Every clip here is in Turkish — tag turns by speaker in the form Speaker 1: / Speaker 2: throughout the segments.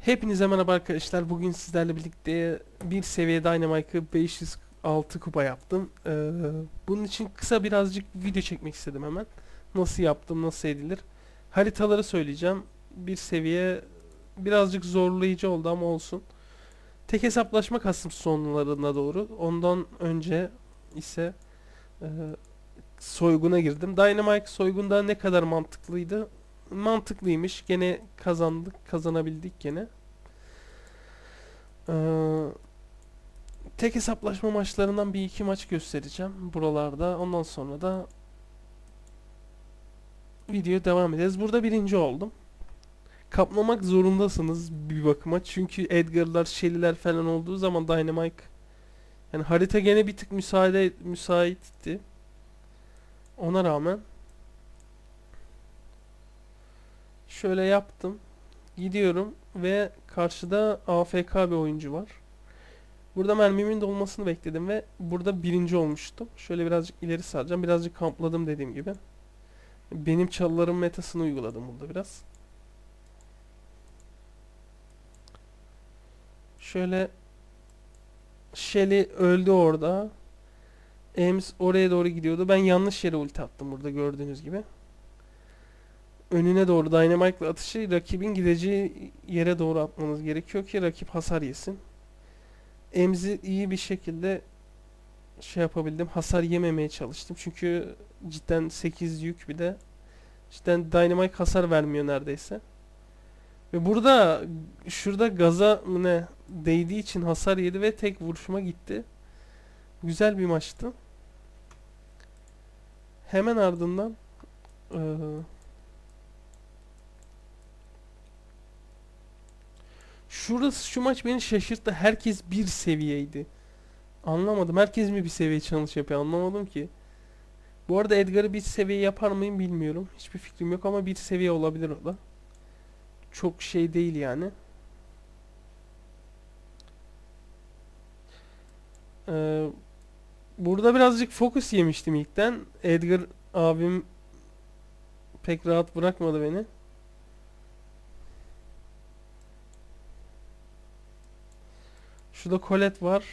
Speaker 1: Hepinize merhaba arkadaşlar. Bugün sizlerle birlikte bir seviye Dynamite'ı 506 kupa yaptım. Ee, bunun için kısa birazcık video çekmek istedim hemen. Nasıl yaptım, nasıl edilir. Haritaları söyleyeceğim. Bir seviye birazcık zorlayıcı oldu ama olsun. Tek hesaplaşma kastım sonlarına doğru. Ondan önce ise e, soyguna girdim. Dynamite soygunda ne kadar mantıklıydı? Mantıklıymış. Gene kazandık, kazanabildik gene. Ee, tek hesaplaşma maçlarından bir iki maç göstereceğim buralarda. Ondan sonra da video devam edeceğiz. Burada birinci oldum. Kaplamak zorundasınız bir bakıma. Çünkü Edgar'lar, Shelly'ler falan olduğu zaman Dynamite yani harita gene bir tık müsaade müsaitti. Ona rağmen şöyle yaptım. Gidiyorum ve karşıda AFK bir oyuncu var. Burada mermimin dolmasını bekledim ve burada birinci olmuştum. Şöyle birazcık ileri saracağım. Birazcık kampladım dediğim gibi. Benim çalılarım metasını uyguladım burada biraz. Şöyle Shelly öldü orada. Ems oraya doğru gidiyordu. Ben yanlış yere ulti attım burada gördüğünüz gibi. Önüne doğru Dynamite'la atışı rakibin gideceği yere doğru atmanız gerekiyor ki rakip hasar yesin. Ems'i iyi bir şekilde şey yapabildim. Hasar yememeye çalıştım. Çünkü cidden 8 yük bir de cidden Dynamite hasar vermiyor neredeyse. Ve burada şurada gaza ne değdiği için hasar yedi ve tek vuruşuma gitti. Güzel bir maçtı. Hemen ardından eee Şurası şu maç beni şaşırttı. Herkes bir seviyeydi. Anlamadım. Herkes mi bir seviye challenge yapıyor? Anlamadım ki. Bu arada Edgar'ı bir seviye yapar mıyım bilmiyorum. Hiçbir fikrim yok ama bir seviye olabilir o da. Çok şey değil yani. Ee, burada birazcık fokus yemiştim ilkten. Edgar abim pek rahat bırakmadı beni. Şurada Colette var.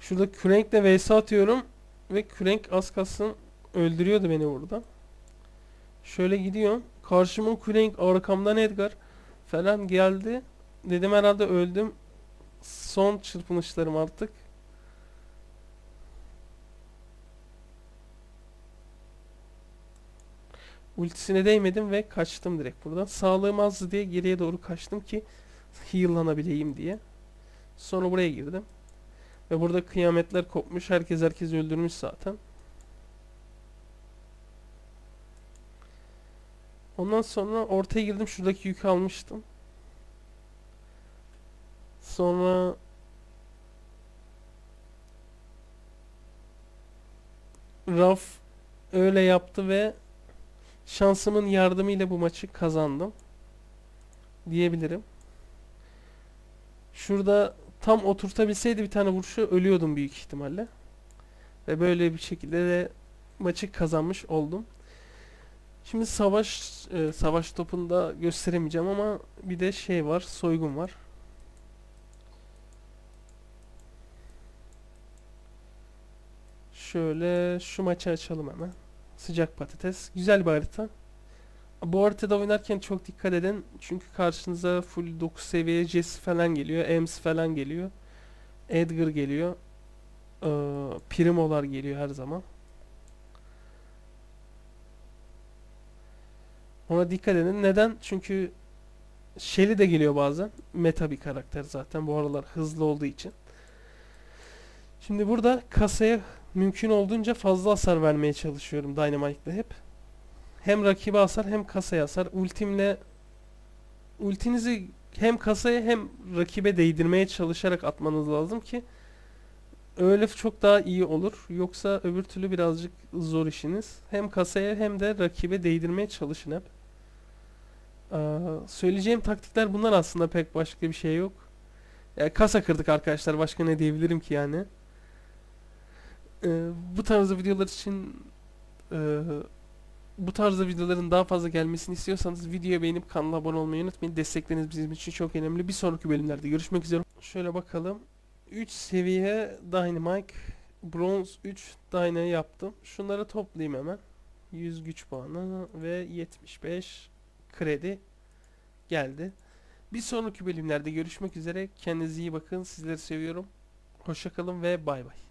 Speaker 1: Şurada Crank'le vs atıyorum ve Crank az kalsın öldürüyordu beni burada. Şöyle gidiyorum. Karşıma Crank, arkamdan Edgar falan geldi. Dedim herhalde öldüm. Son çırpınışlarım artık. Ultisine değmedim ve kaçtım direkt buradan. Sağlığım azdı diye geriye doğru kaçtım ki heal'lanabileyim diye. Sonra buraya girdim. Ve burada kıyametler kopmuş. Herkes herkes öldürmüş zaten. Ondan sonra ortaya girdim. Şuradaki yükü almıştım. Sonra Raf öyle yaptı ve şansımın yardımıyla bu maçı kazandım. Diyebilirim. Şurada tam oturtabilseydi bir tane vuruşu ölüyordum büyük ihtimalle. Ve böyle bir şekilde de maçı kazanmış oldum. Şimdi savaş e, savaş topunda gösteremeyeceğim ama bir de şey var, soygun var. Şöyle şu maçı açalım hemen. Sıcak patates. Güzel bir harita. Bu haritada oynarken çok dikkat edin. Çünkü karşınıza full 9 seviye Jesse falan geliyor. Ems falan geliyor. Edgar geliyor. Ee, Primo'lar geliyor her zaman. Ona dikkat edin. Neden? Çünkü Shelly de geliyor bazen. Meta bir karakter zaten. Bu aralar hızlı olduğu için. Şimdi burada kasaya mümkün olduğunca fazla hasar vermeye çalışıyorum Dynamite'le hep. Hem rakibe hasar hem kasaya hasar. Ultimle ultinizi hem kasaya hem rakibe değdirmeye çalışarak atmanız lazım ki öyle çok daha iyi olur. Yoksa öbür türlü birazcık zor işiniz. Hem kasaya hem de rakibe değdirmeye çalışın hep. Ee, söyleyeceğim taktikler bunlar aslında pek başka bir şey yok. Ya, kasa kırdık arkadaşlar. Başka ne diyebilirim ki yani. Ee, bu tarz videolar için e, bu tarzda videoların daha fazla gelmesini istiyorsanız videoya beğenip kanala abone olmayı unutmayın. Destekleriniz bizim için çok önemli. Bir sonraki bölümlerde görüşmek üzere. Şöyle bakalım. 3 seviye Dynamite, Bronze 3 Dyna yaptım. Şunları toplayayım hemen. 100 güç puanı ve 75 kredi geldi. Bir sonraki bölümlerde görüşmek üzere. Kendinize iyi bakın. Sizleri seviyorum. Hoşçakalın ve bay bay.